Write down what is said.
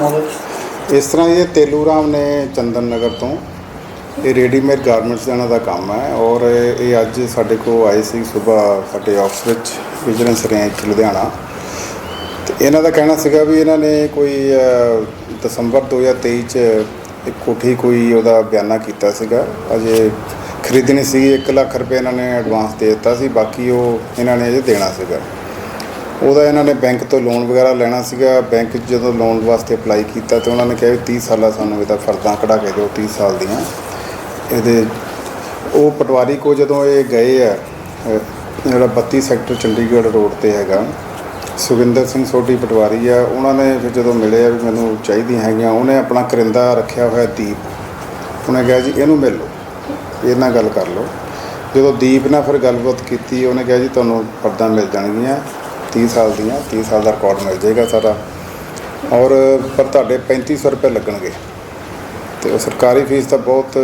ਨਾਮ ਹੋਵੇ ਇਸ ਤਰ੍ਹਾਂ ਇਹ ਤੇਲੂ ਰਾਮ ਨੇ ਚੰਦਨ ਨਗਰ ਤੋਂ। ਇਹ ਰੈਡੀਮੇਡ ਗਾਰਮੈਂਟਸ ਦਾ ਇਹਨਾਂ ਦਾ ਕੰਮ ਹੈ ਔਰ ਇਹ ਅੱਜ ਸਾਡੇ ਕੋਲ ਆਏ ਸੀ ਸਵੇਰ ਸਾਡੇ ਆਫਿਸ ਵਿੱਚ ਵਿਜੀਲੈਂਸ ਰੇਂਜ ਲੁਧਿਆਣਾ। ਤੇ ਇਹਨਾਂ ਦਾ ਕਹਿਣਾ ਸੀਗਾ ਵੀ ਇਹਨਾਂ ਨੇ ਕੋਈ ਅ, ਦਸੰਬਰ 2023 ਚ ਇੱਕ ਕੋਠੀ ਕੋਈ ਉਹਦਾ ਬਿਆਨਾ ਕੀਤਾ ਸੀਗਾ। ਅਜੇ ਖਰੀਦਣੀ ਸੀ 1 ਲੱਖ ਰੁਪਏ ਇਹਨਾਂ ਨੇ ਐਡਵਾਂਸ ਦੇ ਦਿੱਤਾ ਸੀ ਬਾਕੀ ਉਹ ਇਹਨਾਂ ਨੇ ਅਜੇ ਦੇਣਾ ਸੀਗਾ। ਉਹਦਾ ਇਹਨਾਂ ਨੇ ਬੈਂਕ ਤੋਂ ਲੋਨ ਵਗੈਰਾ ਲੈਣਾ ਸੀਗਾ। ਬੈਂਕ 'ਚ ਜਦੋਂ ਲੋਨ ਵਾਸਤੇ ਅਪਲਾਈ ਕੀਤਾ ਤੇ ਉਹਨਾਂ ਨੇ ਕਿਹਾ ਵੀ 30 ਸਾਲਾਂ ਸਾਨੂੰ ਇਹਦਾ ਫਰਦਾਂ ਕਢਾ ਕੇ ਦਿਓ 30 ਸਾਲ ਦੀਆਂ। ਇਹਦੇ ਉਹ ਪਟਵਾਰੀ ਕੋ ਜਦੋਂ ਇਹ ਗਏ ਆ ਜਿਹੜਾ 32 ਸੈਕਟਰ ਚੰਡੀਗੜ੍ਹ ਰੋਡ ਤੇ ਹੈਗਾ ਸੁਖਿੰਦਰ ਸਿੰਘ ਸੋਢੀ ਪਟਵਾਰੀ ਆ, ਉਹਨਾਂ ਨੇ ਫਿਰ ਜਦੋਂ ਮਿਲੇ ਆ ਵੀ ਮੈਨੂੰ ਚਾਹੀਦੀਆਂ ਹੈਗੀਆਂ, ਉਹਨੇ ਆਪਣਾ ਕਰਿੰਦਾ ਰੱਖਿਆ ਹੋਇਆ ਦੀਪ। ਉਹਨੇ ਕਿਹਾ ਜੀ, ਇਹਨੂੰ ਮਿਲ ਲਓ, ਇਹਦੇ ਨਾਲ ਗੱਲ ਕਰ ਲਓ। ਜਦੋਂ ਦੀਪ ਨਾਲ ਫਿਰ ਗੱਲਬਾਤ ਕੀਤੀ, ਉਹਨੇ ਕਿਹਾ ਜੀ, ਤੁਹਾਨੂੰ ਫਰਦਾਂ ਮਿਲ ਜਾਣਗੀਆਂ। 30 ਸਾਲ ਦੀਆਂ 30 ਸਾਲ ਦਾ ਰਿਕਾਰਡ ਮਿਲ ਜਾਏਗਾ ਸਾਰਾ। ਔਰ, ਪਰ ਤੁਹਾਡੇ 3500 ਰੁਪਏ ਲੱਗਣਗੇ। ਤੇ ਉਹ ਸਰਕਾਰੀ ਫੀਸ ਤਾਂ ਬਹੁਤ